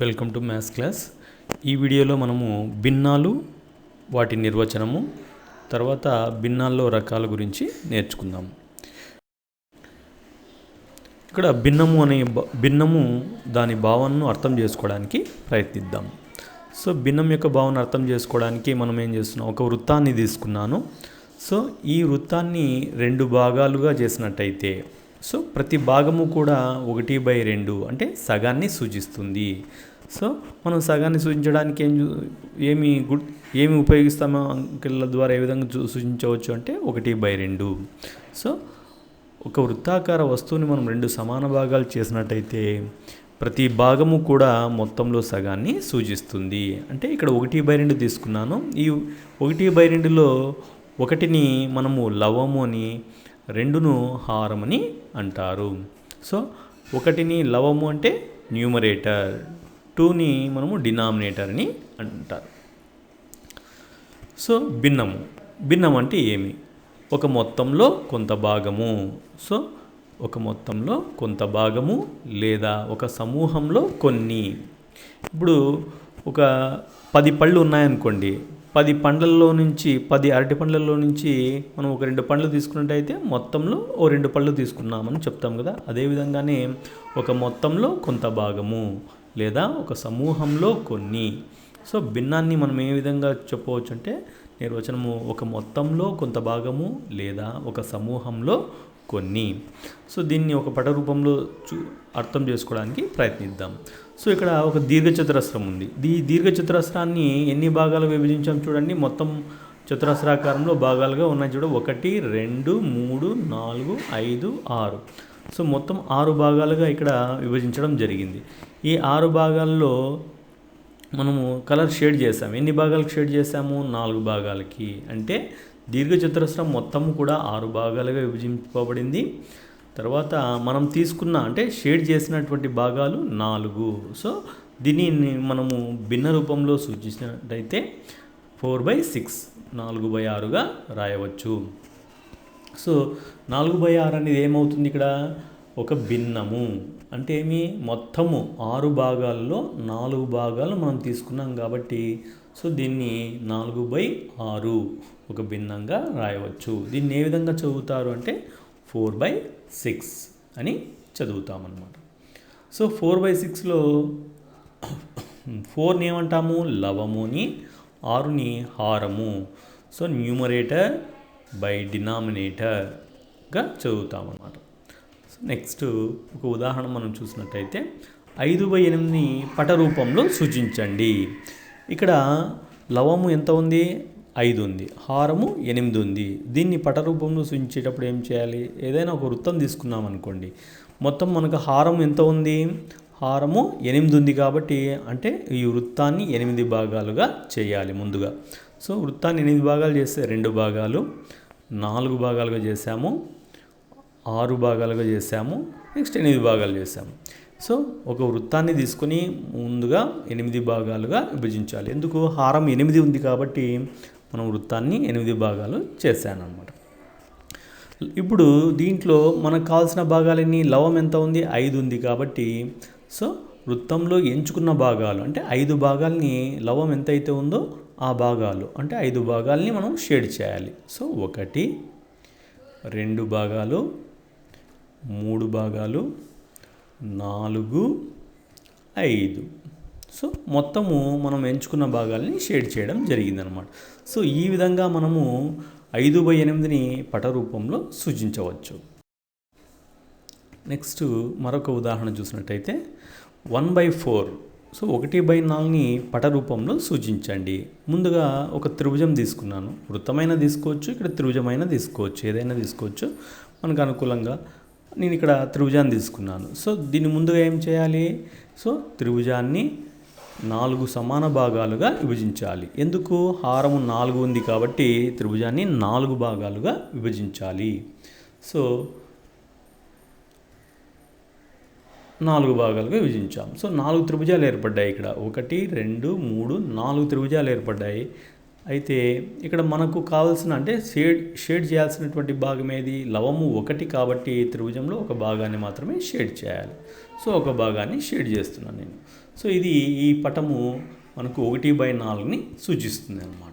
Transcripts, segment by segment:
Welcome to maths class. ఈ వీడియోలో మనము భిన్నాలు వాటి నిర్వచనము తర్వాత భిన్నాల్లో రకాల గురించి నేర్చుకుందాం. ఇక్కడ భిన్నము అనే భిన్నము దాని భావనను అర్థం చేసుకోవడానికి ప్రయత్నిద్దాం. సో భిన్నం యొక్క భావన అర్థం చేసుకోవడానికి మనం ఏం చేస్తున్నాం? ఒక వృత్తాన్ని తీసుకున్నాను. సో ఈ వృత్తాన్ని రెండు భాగాలుగా చేసినట్టయితే సో ప్రతి భాగము కూడా ఒకటి బై రెండు అంటే సగాన్ని సూచిస్తుంది. సో మనం సగాన్ని సూచించడానికి ఏం ఏమి గుడ్ ఏమి ఉపయోగిస్తామో అంకెల ద్వారా ఏ విధంగా సూచించవచ్చు అంటే ఒకటి బై రెండు. సో ఒక వృత్తాకార వస్తువుని మనం రెండు సమాన భాగాలు చేసినట్టయితే ప్రతి భాగము కూడా మొత్తంలో సగాన్ని సూచిస్తుంది. అంటే ఇక్కడ ఒకటి బై రెండు తీసుకున్నాను. ఈ ఒకటి బై రెండులో ఒకటిని మనము లవము అని రెండును హారమని అంటారు. సో ఒకటిని లవము అంటే న్యూమరేటర్ టూని మనము డినామినేటర్ అని అంటారు. సో భిన్నము. భిన్నం అంటే ఏమి? ఒక మొత్తంలో కొంత భాగము. సో ఒక మొత్తంలో కొంత భాగము లేదా ఒక సమూహంలో కొన్ని. ఇప్పుడు ఒక పది పళ్ళు ఉన్నాయనుకోండి పది పండ్లలో నుంచి పది అరటి పండ్లలో నుంచి మనం ఒక రెండు పండ్లు తీసుకున్నట్టయితే మొత్తంలో ఓ రెండు పళ్ళు తీసుకున్నామని చెప్తాం కదా. అదేవిధంగానే ఒక మొత్తంలో కొంత భాగము లేదా ఒక సమూహంలో కొన్ని. సో భిన్నాన్ని మనం ఏ విధంగా చెప్పవచ్చు అంటే నిర్వచనము ఒక మొత్తంలో కొంత భాగము లేదా ఒక సమూహంలో కొన్ని. సో దీన్ని ఒక పట రూపంలో చూ అర్థం చేసుకోవడానికి ప్రయత్నిద్దాం. సో ఇక్కడ ఒక దీర్ఘచతురస్రం ఉంది. ఈ దీర్ఘచతురస్రాన్ని ఎన్ని భాగాలు విభజించాం చూడండి. మొత్తం చతురస్రాకారంలో భాగాలుగా ఉన్నాయి చూడ. ఒకటి రెండు మూడు నాలుగు ఐదు ఆరు. సో మొత్తం ఆరు భాగాలుగా ఇక్కడ విభజించడం జరిగింది. ఈ ఆరు భాగాల్లో మనము కలర్ షేడ్ చేసాం. ఎన్ని భాగాలకు షేడ్ చేసాము? నాలుగు భాగాలకి. అంటే దీర్ఘచతురస్రం మొత్తము కూడా ఆరు భాగాలుగా విభజింపబడింది. తర్వాత మనం తీసుకున్న అంటే షేడ్ చేసినటువంటి భాగాలు నాలుగు. సో దీనిని మనము భిన్న రూపంలో సూచించినట్టయితే ఫోర్ బై సిక్స్ నాలుగు బై ఆరుగా రాయవచ్చు. సో నాలుగు బై ఆరు అనేది ఏమవుతుంది ఇక్కడ? ఒక భిన్నము. అంటే ఏమి? మొత్తము ఆరు భాగాల్లో నాలుగు భాగాలు మనం తీసుకున్నాం కాబట్టి సో దీన్ని నాలుగు బై ఆరు ఒక భిన్నంగా రాయవచ్చు. దీన్ని ఏ విధంగా చదువుతారు అంటే ఫోర్ బై సిక్స్ అని చదువుతామన్నమాట. సో ఫోర్ బై సిక్స్లో ఫోర్ని ఏమంటాము? లవముని ఆరుని హారము. సో న్యూమరేటర్ బై డినామినేటర్గా చదువుతామన్నమాట. నెక్స్ట్ ఒక ఉదాహరణ మనం చూసినట్టయితే ఐదు బై ఎనిమిదిని పట రూపంలో సూచించండి. ఇక్కడ లవము ఎంత ఉంది? ఐదు ఉంది. హారము ఎనిమిది ఉంది. దీన్ని పట రూపంలో సూచించేటప్పుడు ఏం చేయాలి? ఏదైనా ఒక వృత్తం తీసుకున్నాం అనుకోండి. మొత్తం మనకు హారం ఎంత ఉంది? హారము ఎనిమిది ఉంది కాబట్టి అంటే ఈ వృత్తాన్ని ఎనిమిది భాగాలుగా చేయాలి ముందుగా. సో వృత్తాన్ని ఎనిమిది భాగాలు చేస్తే రెండు భాగాలు నాలుగు భాగాలుగా చేసాము ఆరు భాగాలుగా చేసాము నెక్స్ట్ ఎనిమిది భాగాలు చేసాము సో ఒక వృత్తాన్ని తీసుకొని ముందుగా ఎనిమిది భాగాలుగా విభజించాలి. ఎందుకు? హారం ఎనిమిది ఉంది కాబట్టి మనం వృత్తాన్ని ఎనిమిది భాగాలు చేశాను అనమాట ఇప్పుడు దీంట్లో మనకు కావాల్సిన భాగాలన్నీ లవం ఎంత ఉంది? ఐదు ఉంది కాబట్టి సో వృత్తంలో ఎంచుకున్న భాగాలు అంటే ఐదు భాగాల్ని లవం ఎంత అయితే ఉందో ఆ భాగాలు అంటే ఐదు భాగాల్ని మనం షేడ్ చేయాలి. సో ఒకటి రెండు భాగాలు మూడు భాగాలు నాలుగు ఐదు. సో మొత్తము మనం ఎంచుకున్న భాగాల్ని షేడ్ చేయడం జరిగిందనమాట. సో ఈ విధంగా మనము ఐదు బై ఎనిమిదిని పట రూపంలో సూచించవచ్చు. నెక్స్ట్ మరొక ఉదాహరణ చూసినట్టయితే వన్ బై ఫోర్. సో ఒకటి బై నాలుగుని పట రూపంలో సూచించండి. ముందుగా ఒక త్రిభుజం తీసుకున్నాను. వృత్తమైన తీసుకోవచ్చు ఇక్కడ త్రిభుజమైన తీసుకోవచ్చు ఏదైనా తీసుకోవచ్చు. మనకు అనుకూలంగా నేను ఇక్కడ త్రిభుజాన్ని తీసుకున్నాను. సో దీన్ని ముందుగా ఏం చేయాలి? సో త్రిభుజాన్ని నాలుగు సమాన భాగాలుగా విభజించాలి. ఎందుకు? హారము నాలుగు ఉంది కాబట్టి త్రిభుజాన్ని నాలుగు భాగాలుగా విభజించాలి. సో నాలుగు భాగాలుగా విభజించాం. సో నాలుగు త్రిభుజాలు ఏర్పడ్డాయి ఇక్కడ. ఒకటి రెండు మూడు నాలుగు త్రిభుజాలు ఏర్పడ్డాయి. అయితే ఇక్కడ మనకు కావాల్సిన అంటే షేడ్ షేడ్ చేయాల్సినటువంటి భాగం ఏది? లవము ఒకటి కాబట్టి త్రిభుజంలో ఒక భాగాన్ని మాత్రమే షేడ్ చేయాలి. సో ఒక భాగాన్ని షేడ్ చేస్తున్నాను నేను. సో ఇది ఈ పటము మనకు ఒకటి బై నాలుగుని సూచిస్తుంది అన్నమాట.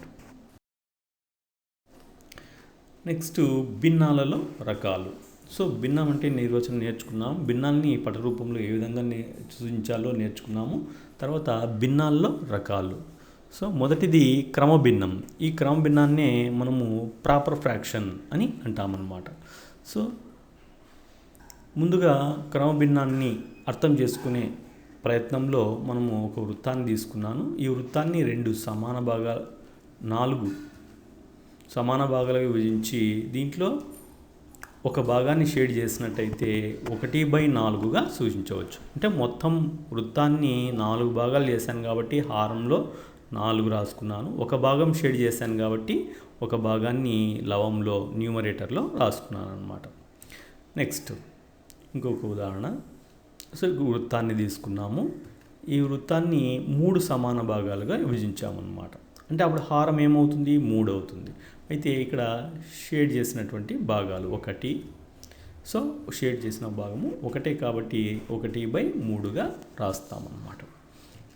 నెక్స్ట్ భిన్నాలలో రకాలు. సో భిన్నం అంటే నిర్వచనం నేర్చుకున్నాం. భిన్నాల్ని పట రూపంలో ఏ విధంగా నే సూచించాలో నేర్చుకున్నాము. తర్వాత భిన్నాల్లో రకాలు. సో మొదటిది క్రమభిన్నం. ఈ క్రమభిన్నాన్నే మనము ప్రాపర్ ఫ్రాక్షన్ అని అంటామన్నమాట. సో ముందుగా క్రమభిన్నాన్ని అర్థం చేసుకునే ప్రయత్నంలో మనము ఒక వృత్తాన్ని తీసుకున్నాను. ఈ వృత్తాన్ని రెండు సమాన భాగాలు నాలుగు సమాన భాగాలుగా విభజించి దీంట్లో ఒక భాగాన్ని షేడ్ చేసినట్టయితే ఒకటి బై నాలుగుగా సూచించవచ్చు. అంటే మొత్తం వృత్తాన్ని నాలుగు భాగాలు చేశాను కాబట్టి హారంలో నాలుగు రాసుకున్నాను. ఒక భాగం షేడ్ చేశాను కాబట్టి ఒక భాగాన్ని లవంలో న్యూమరేటర్లో రాసుకున్నాను అనమాట నెక్స్ట్ ఇంకొక ఉదాహరణ. సో వృత్తాన్ని తీసుకున్నాము. ఈ వృత్తాన్ని మూడు సమాన భాగాలుగా విభజించామన్నమాట. అంటే అప్పుడు హారం ఏమవుతుంది? మూడు అవుతుంది. అయితే ఇక్కడ షేడ్ చేసినటువంటి భాగాలు ఒకటి. సో షేడ్ చేసిన భాగము ఒకటే కాబట్టి ఒకటి బై మూడుగా రాస్తామన్నమాట.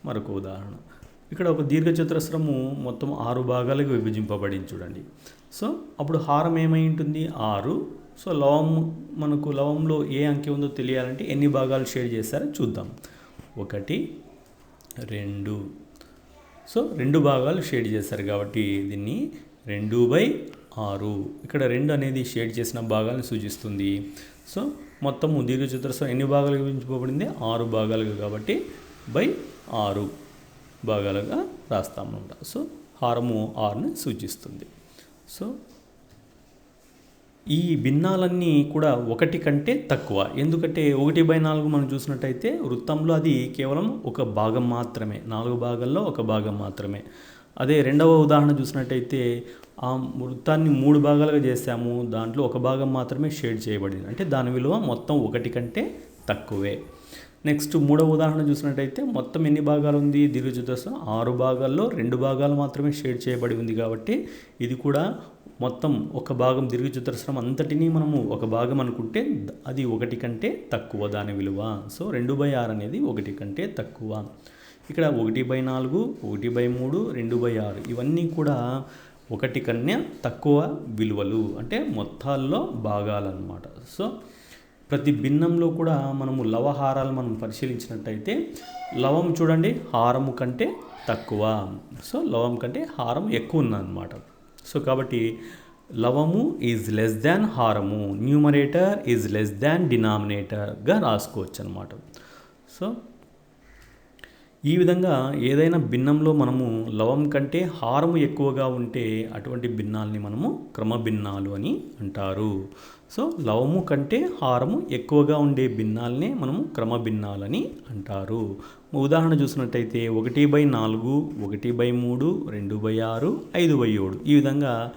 మరొక ఉదాహరణ. ఇక్కడ ఒక దీర్ఘచతురస్రము మొత్తం ఆరు భాగాలుగా విభజింపబడింది చూడండి. సో అప్పుడు హారం ఏమై ఉంటుంది? ఆరు. సో లవం మనకు లవంలో ఏ అంకె ఉందో తెలియాలంటే ఎన్ని భాగాలు షేర్ చేస్తారో చూద్దాం. ఒకటి రెండు. సో రెండు భాగాలు షేడ్ చేస్తారు కాబట్టి దీన్ని రెండు బై ఆరు. ఇక్కడ రెండు అనేది షేడ్ చేసిన భాగాలను సూచిస్తుంది. సో మొత్తము దీర్ఘచతురస్రం ఎన్ని భాగాలు విభజించబడింది ఆరు భాగాలుగా కాబట్టి బై ఆరు. భాగాలుగా రాస్తామన్నమాట సో హారము ఆర్ని సూచిస్తుంది. సో ఈ భిన్నాలన్నీ కూడా ఒకటి కంటే తక్కువ. ఎందుకంటే ఒకటి బై నాలుగు మనం చూసినట్టయితే వృత్తంలో అది కేవలం ఒక భాగం మాత్రమే. నాలుగు భాగాల్లో ఒక భాగం మాత్రమే. అదే రెండవ ఉదాహరణ చూసినట్టయితే ఆ వృత్తాన్ని మూడు భాగాలుగా చేసాము దాంట్లో ఒక భాగం మాత్రమే షేడ్ చేయబడింది. అంటే దాని విలువ మొత్తం ఒకటి కంటే తక్కువే. నెక్స్ట్ మూడవ ఉదాహరణ చూసినట్టయితే మొత్తం ఎన్ని భాగాలు ఉంది? దీర్ఘచతురస్రం ఆరు భాగాల్లో రెండు భాగాలు మాత్రమే షేడ్ చేయబడి ఉంది కాబట్టి ఇది కూడా మొత్తం ఒక భాగం దీర్ఘచతురస్రం అంతటినీ మనము ఒక భాగం అనుకుంటే అది ఒకటి కంటే తక్కువ దాని విలువ. సో రెండు బై ఆరు అనేది ఒకటి కంటే తక్కువ. ఇక్కడ ఒకటి బై నాలుగు ఒకటి బై మూడు రెండు బై ఆరు ఇవన్నీ కూడా ఒకటి కన్నా తక్కువ విలువలు. అంటే మొత్తాల్లో భాగాలన్నమాట. సో ప్రతి భిన్నంలో కూడా మనము లవహారాలు మనం పరిశీలించినట్టయితే లవం చూడండి హారము కంటే తక్కువ. సో లవం కంటే హారం ఎక్కువ ఉందన్నమాట. సో కాబట్టి లవము ఈజ్ లెస్ దాన్ హారము. న్యూమరేటర్ ఈజ్ లెస్ దాన్ డినామినేటర్గా రాసుకోవచ్చు అనమాట సో ఈ విధంగా ఏదైనా భిన్నంలో మనము లవం కంటే హారము ఎక్కువగా ఉంటే అటువంటి భిన్నాల్ని మనము క్రమభిన్నాలు అని అంటారు. సో లవము కంటే హారము ఎక్కువగా ఉండే భిన్నాలనే మనము క్రమభిన్నాలని అంటారు. ఉదాహరణ చూసినట్టయితే ఒకటి బై నాలుగు ఒకటి బై మూడు రెండు బై ఆరు ఐదు బై ఏడు. ఈ విధంగా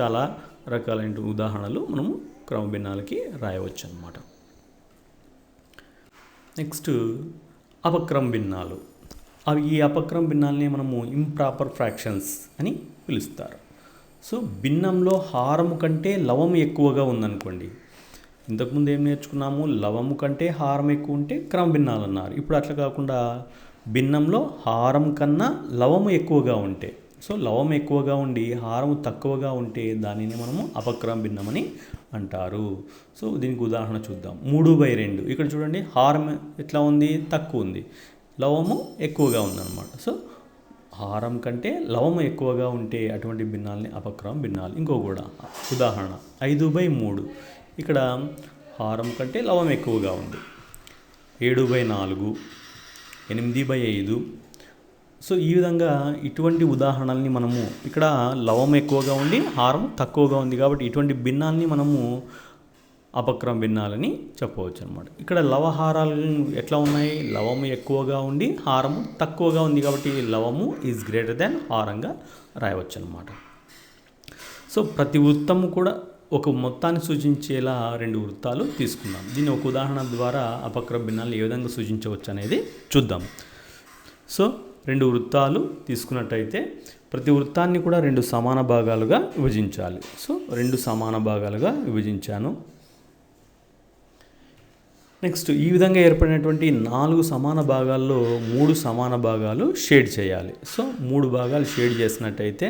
చాలా రకాలైన ఉదాహరణలు మనము క్రమభిన్నాలకి రాయవచ్చు అన్నమాట నెక్స్ట్ అపక్రమ భిన్నాలు. అవి ఈ అపక్రమ భిన్నాలనే మనము ఇంప్రాపర్ ఫ్రాక్షన్స్ అని పిలుస్తారు. సో భిన్నంలో హారము కంటే లవము ఎక్కువగా ఉందనుకోండి. ఇంతకుముందు ఏం నేర్చుకున్నాము? లవము కంటే హారం ఎక్కువ ఉంటే క్రమ భిన్నాలు అన్నారు. ఇప్పుడు అట్లా కాకుండా భిన్నంలో హారం కన్నా లవము ఎక్కువగా ఉంటే. సో లవం ఎక్కువగా ఉండి హారం తక్కువగా ఉంటే దానిని మనము అపక్రమ భిన్నమని అంటారు. సో దీనికి ఉదాహరణ చూద్దాం. మూడు బై రెండు. ఇక్కడ చూడండి హారం ఎట్లా ఉంది? తక్కువ ఉంది. లవము ఎక్కువగా ఉందన్నమాట. సో హారం కంటే లవం ఎక్కువగా ఉంటే అటువంటి భిన్నాల్ని అపక్రమ భిన్నాలు. ఇంకో కూడా. ఉదాహరణ. ఐదు బై మూడు. ఇక్కడ హారం కంటే లవం ఎక్కువగా ఉంది. ఏడు బై నాలుగు. ఎనిమిది బై ఐదు. సో ఈ విధంగా ఇటువంటి ఉదాహరణల్ని మనము ఇక్కడ లవం ఎక్కువగా ఉండి హారం తక్కువగా ఉంది కాబట్టి ఇటువంటి భిన్నాల్ని మనము అపక్రమ భిన్నాలని చెప్పవచ్చు అనమాట ఇక్కడ లవహారాలు ఎట్లా ఉన్నాయి? లవము ఎక్కువగా ఉండి హారము తక్కువగా ఉంది కాబట్టి లవము ఈజ్ గ్రేటర్ దాన్ హారంగా రాయవచ్చు అనమాట సో ప్రతి వృత్తము కూడా ఒక మొత్తాన్ని సూచించేలా రెండు వృత్తాలు తీసుకుందాం. దీన్ని ఒక ఉదాహరణ ద్వారా అపక్రమ భిన్నాలు ఏ విధంగా సూచించవచ్చు అనేది చూద్దాం. సో రెండు వృత్తాలు తీసుకున్నట్టయితే ప్రతి వృత్తాన్ని కూడా రెండు సమాన భాగాలుగా విభజించాలి. సో రెండు సమాన భాగాలుగా విభజించాను. నెక్స్ట్ ఈ విధంగా ఏర్పడినటువంటి నాలుగు సమాన భాగాల్లో మూడు సమాన భాగాలు షేడ్ చేయాలి. సో మూడు భాగాలు షేడ్ చేసినట్టయితే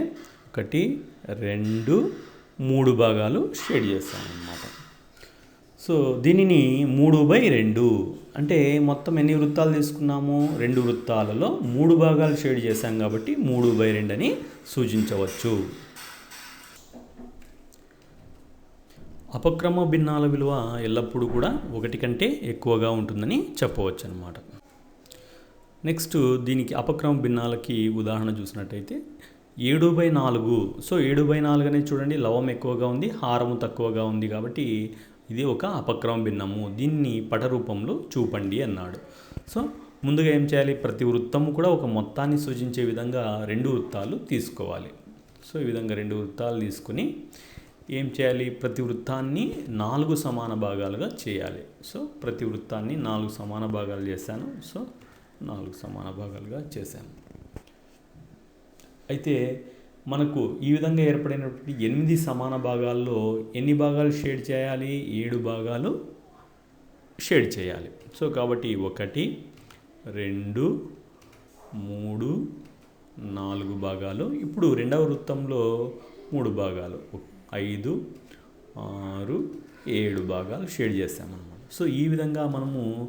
ఒకటి రెండు మూడు భాగాలు షేడ్ చేస్తామన్నమాట. సో దీనిని మూడు బై రెండు. అంటే మొత్తం ఎన్ని వృత్తాలు తీసుకున్నాము? రెండు వృత్తాలలో మూడు భాగాలు షేడ్ చేశాం కాబట్టి మూడు బై రెండు అని సూచించవచ్చు. అపక్రమ భిన్నాల విలువ ఎల్లప్పుడూ కూడా ఒకటి కంటే ఎక్కువగా ఉంటుందని చెప్పవచ్చు అనమాట నెక్స్ట్ దీనికి అపక్రమ భిన్నాలకి ఉదాహరణ చూసినట్టయితే ఏడు బై నాలుగు. సో ఏడు బై నాలుగు అనేది చూడండి లవం ఎక్కువగా ఉంది హారము తక్కువగా ఉంది కాబట్టి ఇది ఒక అపక్రమ భిన్నము. దీన్ని పట రూపంలో చూపండి అన్నాడు. సో ముందుగా ఏం చేయాలి? ప్రతి వృత్తము కూడా ఒక మొత్తాన్ని సూచించే విధంగా రెండు వృత్తాలు తీసుకోవాలి. సో ఈ విధంగా రెండు వృత్తాలు తీసుకుని ఏం చేయాలి? ప్రతి వృత్తాన్ని నాలుగు సమాన భాగాలుగా చేయాలి. సో ప్రతి వృత్తాన్ని నాలుగు సమాన భాగాలు చేశాను. సో నాలుగు సమాన భాగాలుగా చేశాను. అయితే మనకు ఈ విధంగా ఏర్పడినటువంటి ఎనిమిది సమాన భాగాల్లో ఎన్ని భాగాలు షేడ్ చేయాలి? ఏడు భాగాలు షేడ్ చేయాలి. సో కాబట్టి ఒకటి రెండు మూడు నాలుగు భాగాలు. ఇప్పుడు రెండవ వృత్తంలో మూడు భాగాలు. ఐదు ఆరు ఏడు భాగాలు షేడ్ చేస్తామన్నమాట. సో ఈ విధంగా మనము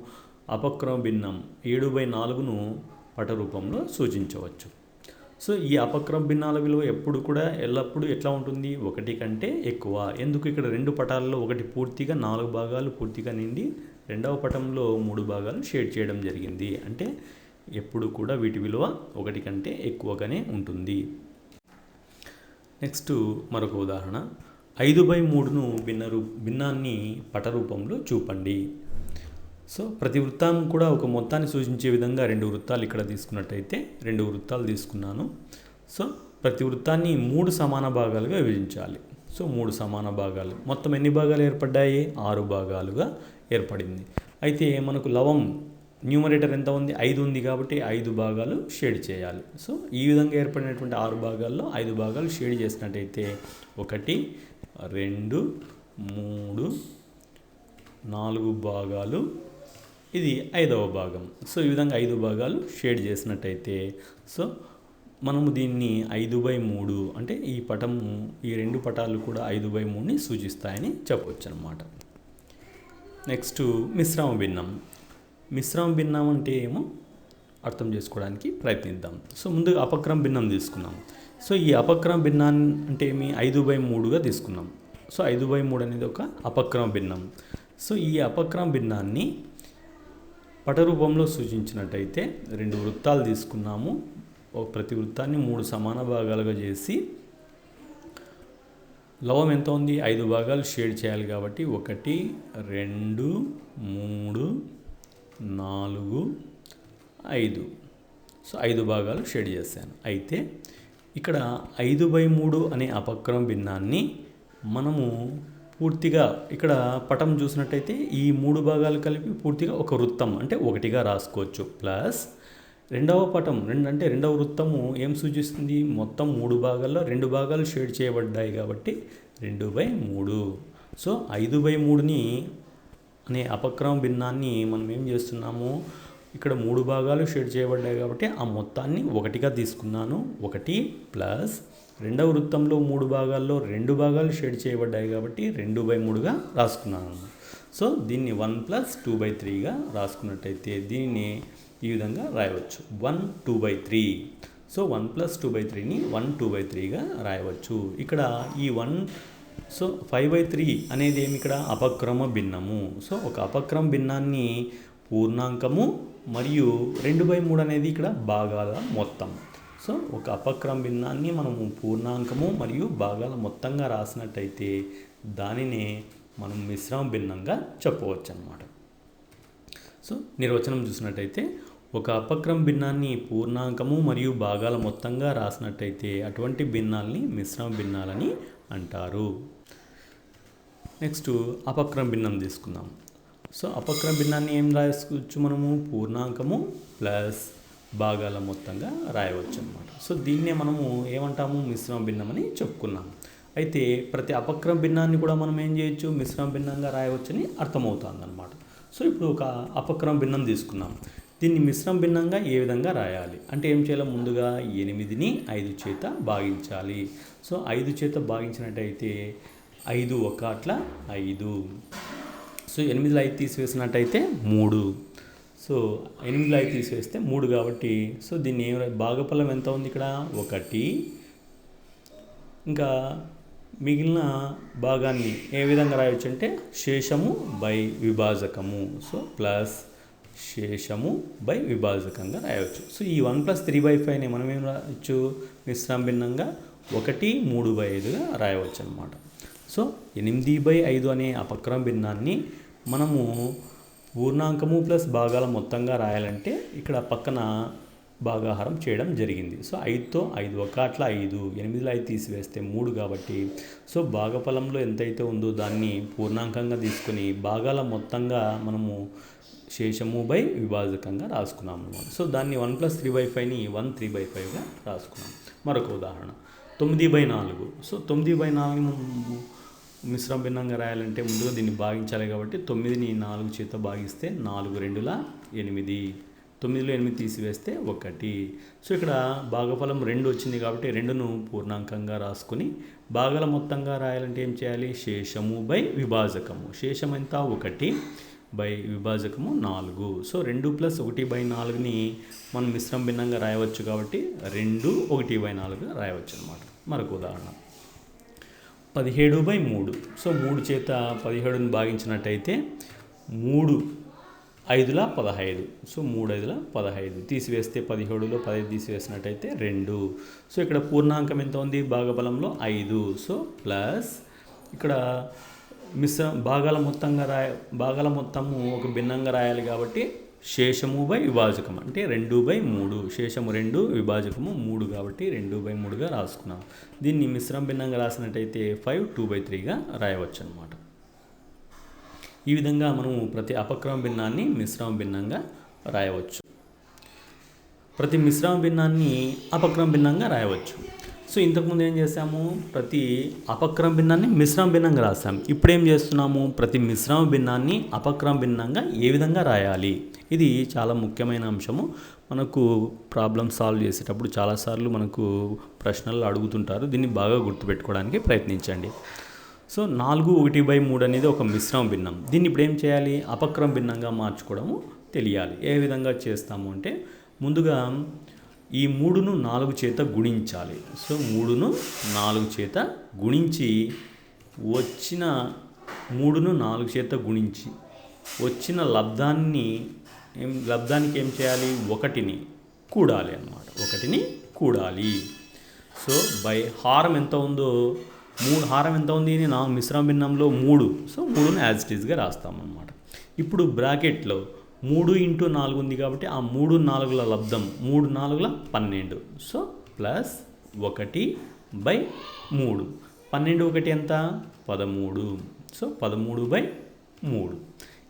అపక్రమ భిన్నం ఏడు బై నాలుగును పట రూపంలో సూచించవచ్చు. సో ఈ అపక్రమ భిన్నాల విలువ ఎప్పుడు కూడా ఎల్లప్పుడూ ఎట్లా ఉంటుంది? ఒకటి కంటే ఎక్కువ. ఎందుకు ఇక్కడ రెండు పటాలలో ఒకటి పూర్తిగా నాలుగు భాగాలు పూర్తిగా నిండి రెండవ పటంలో మూడు భాగాలు షేడ్ చేయడం జరిగింది. అంటే ఎప్పుడు కూడా వీటి విలువ ఒకటి కంటే ఎక్కువగానే ఉంటుంది. నెక్స్ట్ మరొక ఉదాహరణ. ఐదు బై మూడును భిన్న రూ భిన్నాన్ని పట రూపంలో చూపండి. సో ప్రతి వృత్తం కూడా ఒక మొత్తాన్ని సూచించే విధంగా రెండు వృత్తాలు ఇక్కడ తీసుకున్నట్టయితే రెండు వృత్తాలు తీసుకున్నాను. సో ప్రతి వృత్తాన్ని మూడు సమాన భాగాలుగా విభజించాలి. సో మూడు సమాన భాగాలు. మొత్తం ఎన్ని భాగాలు ఏర్పడ్డాయి? ఆరు భాగాలుగా ఏర్పడింది. అయితే మనకు లవం న్యూమరేటర్ ఎంత ఉంది? ఐదు ఉంది కాబట్టి ఐదు భాగాలు షేడ్ చేయాలి. సో ఈ విధంగా ఏర్పడినటువంటి ఆరు భాగాల్లో ఐదు భాగాలు షేడ్ చేసినట్టయితే ఒకటి రెండు మూడు నాలుగు భాగాలు. ఇది ఐదవ భాగం. సో ఈ విధంగా ఐదు భాగాలు షేడ్ చేసినట్టయితే సో మనము దీన్ని ఐదు బై మూడు అంటే ఈ పటము ఈ రెండు పటాలు కూడా ఐదు బై మూడుని సూచిస్తాయని చెప్పవచ్చు అనమాట నెక్స్ట్ మిశ్రమ భిన్నం. మిశ్రమ భిన్నం అంటే ఏమో అర్థం చేసుకోవడానికి ప్రయత్నిద్దాం. సో ముందుగా అపక్రమ భిన్నం తీసుకున్నాం సో ఈ అపక్రమ భిన్నాన్ని అంటే ఏమి? ఐదు బై మూడుగా తీసుకున్నాం సో ఐదు బై మూడు అనేది ఒక అపక్రమ భిన్నం. సో ఈ అపక్రమ భిన్నాన్ని పట రూపంలో సూచించినట్టయితే రెండు వృత్తాలు తీసుకున్నాము. ఒక ప్రతి వృత్తాన్ని మూడు సమాన భాగాలుగా చేసి లవం ఎంత ఉంది? ఐదు భాగాలు షేడ్ చేయాలి కాబట్టి ఒకటి రెండు మూడు నాలుగు ఐదు. సో ఐదు భాగాలు షేడ్ చేశాను. అయితే ఇక్కడ ఐదు బై మూడు అనే అపక్రమ భిన్నాన్ని మనము పూర్తిగా ఇక్కడ పటం చూసినట్టయితే ఈ మూడు భాగాలు కలిపి పూర్తిగా ఒక వృత్తం అంటే ఒకటిగా రాసుకోవచ్చు. ప్లస్ రెండవ పటం రెండు అంటే రెండవ వృత్తము ఏం సూచిస్తుంది? మొత్తం మూడు భాగాల్లో రెండు భాగాలు షేడ్ చేయబడ్డాయి కాబట్టి రెండు బై మూడు. సో ఐదు బై మూడుని అనే అపక్రమ భిన్నాన్ని మనం ఏం చేస్తున్నాము? ఇక్కడ మూడు భాగాలు షేడ్ చేయబడ్డాయి కాబట్టి ఆ మొత్తాన్ని ఒకటిగా తీసుకున్నాను. ఒకటి ప్లస్ రెండవ వృత్తంలో మూడు భాగాల్లో రెండు భాగాలు షేడ్ చేయబడ్డాయి కాబట్టి రెండు బై మూడుగా రాసుకున్నాను. సో దీన్ని వన్ ప్లస్ టూ బై త్రీగా రాసుకున్నట్టయితే దీన్ని ఈ విధంగా రాయవచ్చు. One two by three. So one plus two by త్రీని వన్ టూ బై త్రీగా రాయవచ్చు. ఇక్కడ ఈ one so five by three అనేది ఏమి ఇక్కడ? అపక్రమ భిన్నము. సో ఒక అపక్రమ భిన్నాన్ని పూర్ణాంకము మరియు రెండు బై మూడు అనేది ఇక్కడ భాగాల మొత్తం. సో ఒక అపక్రమ భిన్నాన్ని మనము పూర్ణాంకము మరియు భాగాల మొత్తంగా రాసినట్టయితే దానినే మనం మిశ్రమ భిన్నంగా చెప్పవచ్చు అన్నమాట సో నిర్వచనం చూసినట్టయితే ఒక అపక్రమ భిన్నాన్ని పూర్ణాంకము మరియు భాగాల మొత్తంగా రాసినట్టయితే అటువంటి భిన్నాల్ని మిశ్రమ భిన్నాలని అంటారు. నెక్స్ట్ అపక్రమ భిన్నం తీసుకుందాం. సో అపక్రమ భిన్నాన్ని ఏం రాసుకోవచ్చు మనము? పూర్ణాంకము ప్లస్ భాగాల మొత్తంగా రాయవచ్చు అనమాట సో దీన్నే మనము ఏమంటాము? మిశ్రమ భిన్నం అని చెప్పుకున్నాం. అయితే ప్రతి అపక్రమ భిన్నాన్ని కూడా మనం ఏం చేయొచ్చు? మిశ్రమ భిన్నంగా రాయవచ్చని అర్థమవుతుంది అనమాట సో ఇప్పుడు ఒక అపక్రమ భిన్నం తీసుకున్నాం దీన్ని మిశ్రమ భిన్నంగా ఏ విధంగా రాయాలి? అంటే ఏం చేయాలి? ముందుగా ఎనిమిదిని ఐదు చేత భాగించాలి. సో ఐదు చేత భాగించినట్టయితే ఐదు ఒక అట్లా ఐదు. సో ఎనిమిదిలో ఐదు తీసివేసినట్టయితే మూడు. సో ఎనిమిదిలో ఐదు తీసివేస్తే మూడు కాబట్టి సో దీన్ని ఏం భాగఫలం ఎంత ఉంది ఇక్కడ? ఒకటి. ఇంకా మిగిలిన భాగాన్ని ఏ విధంగా రాయొచ్చు అంటే శేషము బై విభాజకము. సో ప్లస్ శేషము బై విభాజకంగా రాయవచ్చు. సో ఈ వన్ ప్లస్ త్రీ బై ఫైవ్ని మనం ఏం రాయొచ్చు? మిశ్రమ భిన్నంగా ఒకటి మూడు బై ఐదుగా రాయవచ్చు అనమాట సో ఎనిమిది బై ఐదు అనే అపక్రమ భిన్నాన్ని మనము పూర్ణాంకము ప్లస్ భాగాల మొత్తంగా రాయాలంటే ఇక్కడ పక్కన భాగాహారం చేయడం జరిగింది. సో ఐదుతో ఐదు ఒక అట్లా ఐదు ఎనిమిదిలో ఐదు తీసివేస్తే మూడు కాబట్టి సో భాగఫలంలో ఎంతైతే ఉందో దాన్ని పూర్ణాంకంగా తీసుకొని భాగాల మొత్తంగా మనము శేషము బై విభాజకంగా రాసుకున్నాం అనమాట సో దాన్ని వన్ ప్లస్ త్రీ బై ఫైవ్ని వన్ త్రీ బై ఫైవ్గా రాసుకున్నాం. మరొక ఉదాహరణ. తొమ్మిది బై నాలుగు. సో తొమ్మిది బై నాలుగు మిశ్రమ భిన్నంగా రాయాలంటే ముందుగా దీన్ని భాగించాలి కాబట్టి తొమ్మిదిని నాలుగు చేత భాగిస్తే నాలుగు రెండుల ఎనిమిది. తొమ్మిదిలో ఎనిమిది తీసివేస్తే ఒకటి. సో ఇక్కడ భాగఫలం రెండు వచ్చింది కాబట్టి రెండును పూర్ణాంకంగా రాసుకుని భాగాల మొత్తంగా రాయాలంటే ఏం చేయాలి? శేషము బై విభాజకము. శేషం ఎంత? ఒకటి. బై విభాజకము నాలుగు. సో రెండు ప్లస్ ఒకటి బై నాలుగుని మనం మిశ్రమ భిన్నంగా రాయవచ్చు కాబట్టి రెండు ఒకటి బై నాలుగు రాయవచ్చు అనమాట మరొక ఉదాహరణ. పదిహేడు బై మూడు. సో మూడు చేత పదిహేడుని భాగించినట్టయితే మూడు ఐదుల పదహైదు. సో మూడు ఐదుల పదహైదు. తీసివేస్తే పదిహేడులో పదహైదు తీసివేసినట్టయితే రెండు. సో ఇక్కడ పూర్ణాంకం ఎంత ఉంది? భాగబలంలో ఐదు. సో ప్లస్ ఇక్కడ మిశ్ర భాగాల మొత్తంగా రాయ భాగాల మొత్తము ఒక భిన్నంగా రాయాలి కాబట్టి శేషము బై విభాజకం అంటే రెండు బై మూడు. శేషము రెండు విభాజకము మూడు కాబట్టి రెండు బై మూడుగా రాసుకున్నాం. దీన్ని మిశ్రమ భిన్నంగా రాసినట్టయితే ఫైవ్ టూ బై త్రీగా రాయవచ్చు అనమాట ఈ విధంగా మనము ప్రతి అపక్రమ భిన్నాన్ని మిశ్రమ భిన్నంగా రాయవచ్చు. ప్రతి మిశ్రమ భిన్నాన్ని అపక్రమ భిన్నంగా రాయవచ్చు. సో ఇంతకుముందు ఏం చేసాము ప్రతి అపక్రమ భిన్నాన్ని మిశ్రమ భిన్నంగా రాసాం ఇప్పుడు ఏం చేస్తున్నాము? ప్రతి మిశ్రమ భిన్నాన్ని అపక్రమ భిన్నంగా ఏ విధంగా రాయాలి? ఇది చాలా ముఖ్యమైన అంశము. మనకు ప్రాబ్లమ్ సాల్వ్ చేసేటప్పుడు చాలాసార్లు మనకు ప్రశ్నలు అడుగుతుంటారు. దీన్ని బాగా గుర్తుపెట్టుకోవడానికి ప్రయత్నించండి. సో నాలుగు ఒకటి బై మూడు అనేది ఒక మిశ్రమ భిన్నం. దీన్ని ఇప్పుడు ఏం చేయాలి? అపక్రమ భిన్నంగా మార్చుకోవడము తెలియాలి. ఏ విధంగా చేస్తాము అంటే ముందుగా ఈ మూడును నాలుగు చేత గుణించాలి. సో మూడును నాలుగు చేత గుణించి వచ్చిన మూడును నాలుగు చేత గుణించి వచ్చిన లబ్ధాన్ని ఏం లబ్ధానికి ఏం చేయాలి? ఒకటిని కూడాలి అన్నమాట. ఒకటిని కూడాలి. సో బై హారం ఎంత ఉందో మూడు హారం ఎంత ఉంది అని నా మిశ్రమ భిన్నంలో మూడు. సో మూడును యాజ్ ఇట్ ఈస్గా రాస్తామన్నమాట. ఇప్పుడు బ్రాకెట్లో మూడు ఇంటూ నాలుగు ఉంది కాబట్టి ఆ మూడు నాలుగుల లబ్ధం మూడు నాలుగుల పన్నెండు. సో ప్లస్ ఒకటి బై మూడు. పన్నెండు ఒకటి ఎంత? పదమూడు. సో పదమూడు బై మూడు.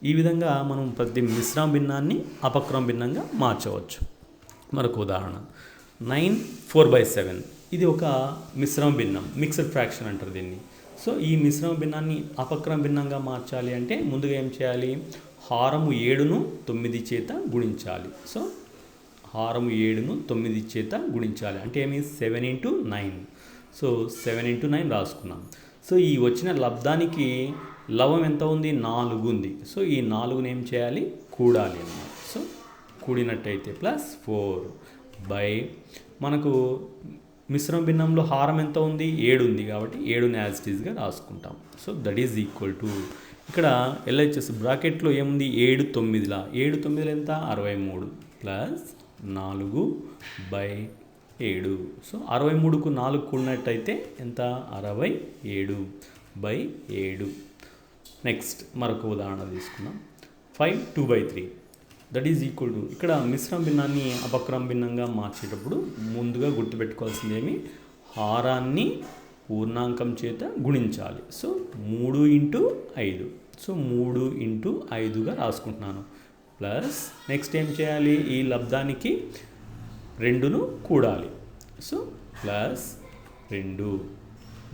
ఈ విధంగా మనం ప్రతి మిశ్రమ భిన్నాన్ని అపక్రమ భిన్నంగా మార్చవచ్చు. మరొక ఉదాహరణ. Nine four by seven. ఇది ఒక మిశ్రమ భిన్నం మిక్స్డ్ ఫ్రాక్షన్ అంటారు దీన్ని. సో ఈ మిశ్రమ భిన్నాన్ని అపక్రమ భిన్నంగా మార్చాలి అంటే ముందుగా ఏం చేయాలి? హారము ఏడును తొమ్మిది చేత గుణించాలి. సో హారము ఏడును తొమ్మిది చేత గుణించాలి. అంటే ఏమి? Seven into nine. So seven into nine రాసుకున్నాం. సో ఈ వచ్చిన లబ్ధానికి లవం ఎంత ఉంది? నాలుగు ఉంది. సో ఈ నాలుగుని ఏం చేయాలి? కూడాలి అన్నమాట. సో కూడినట్టయితే ప్లస్ ఫోర్ బై మనకు మిశ్రమ భిన్నంలో హారం ఎంత ఉంది? ఏడు ఉంది కాబట్టి ఏడుని యాజ్ ఇట్ ఈస్గా రాసుకుంటాం. So that is equal to ఇక్కడ ఎల్హెచ్ఎస్ బ్రాకెట్లో ఏముంది? ఏడు తొమ్మిదిలా. ఏడు తొమ్మిదిలో ఎంత? అరవై మూడు ప్లస్ నాలుగు బై ఏడు. సో అరవై మూడుకు నాలుగు కూడినట్టయితే ఎంత? అరవై ఏడు బై ఏడు. నెక్స్ట్ మరొక ఉదాహరణ తీసుకుందాం. Five two by three. That is equal to ఇక్కడ మిశ్రమ భిన్నాన్ని అపక్రమ భిన్నంగా మార్చేటప్పుడు ముందుగా గుర్తుపెట్టుకోవాల్సింది ఏమి? హారాన్ని పూర్ణాంకం చేత గుణించాలి. సో మూడు ఇంటూ ఐదు. సో మూడు ఇంటూ ఐదుగా రాసుకుంటున్నాను. ప్లస్ నెక్స్ట్ ఏం చేయాలి? ఈ లబ్ధానికి రెండును కూడాలి. సో ప్లస్ రెండు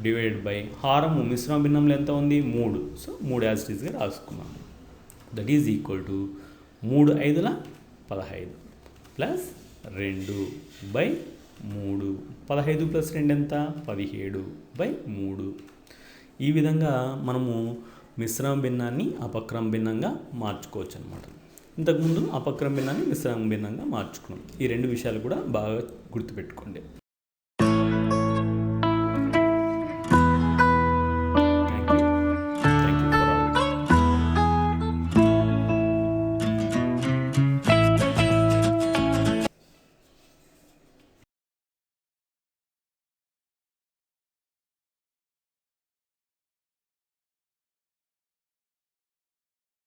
డివైడ్ బై హారము మిశ్రమ భిన్నంలో ఎంత ఉంది? మూడు. సో మూడు యాజిటీస్గా రాసుకున్నాను. దట్ ఈజ్ ఈక్వల్ టు మూడు ఐదుల పదహైదు. ప్లస్ రెండు బై మూడు. పదహైదు ప్లస్ రెండు ఎంత? పదిహేడు బై మూడు. ఈ విధంగా మనము మిశ్రమ భిన్నాన్ని అపక్రమ భిన్నంగా మార్చుకోవచ్చు అనమాట ఇంతకుముందు అపక్రమ భిన్నాన్ని మిశ్రమ భిన్నంగా మార్చుకున్నాం. ఈ రెండు విషయాలు కూడా బాగా గుర్తుపెట్టుకోండి.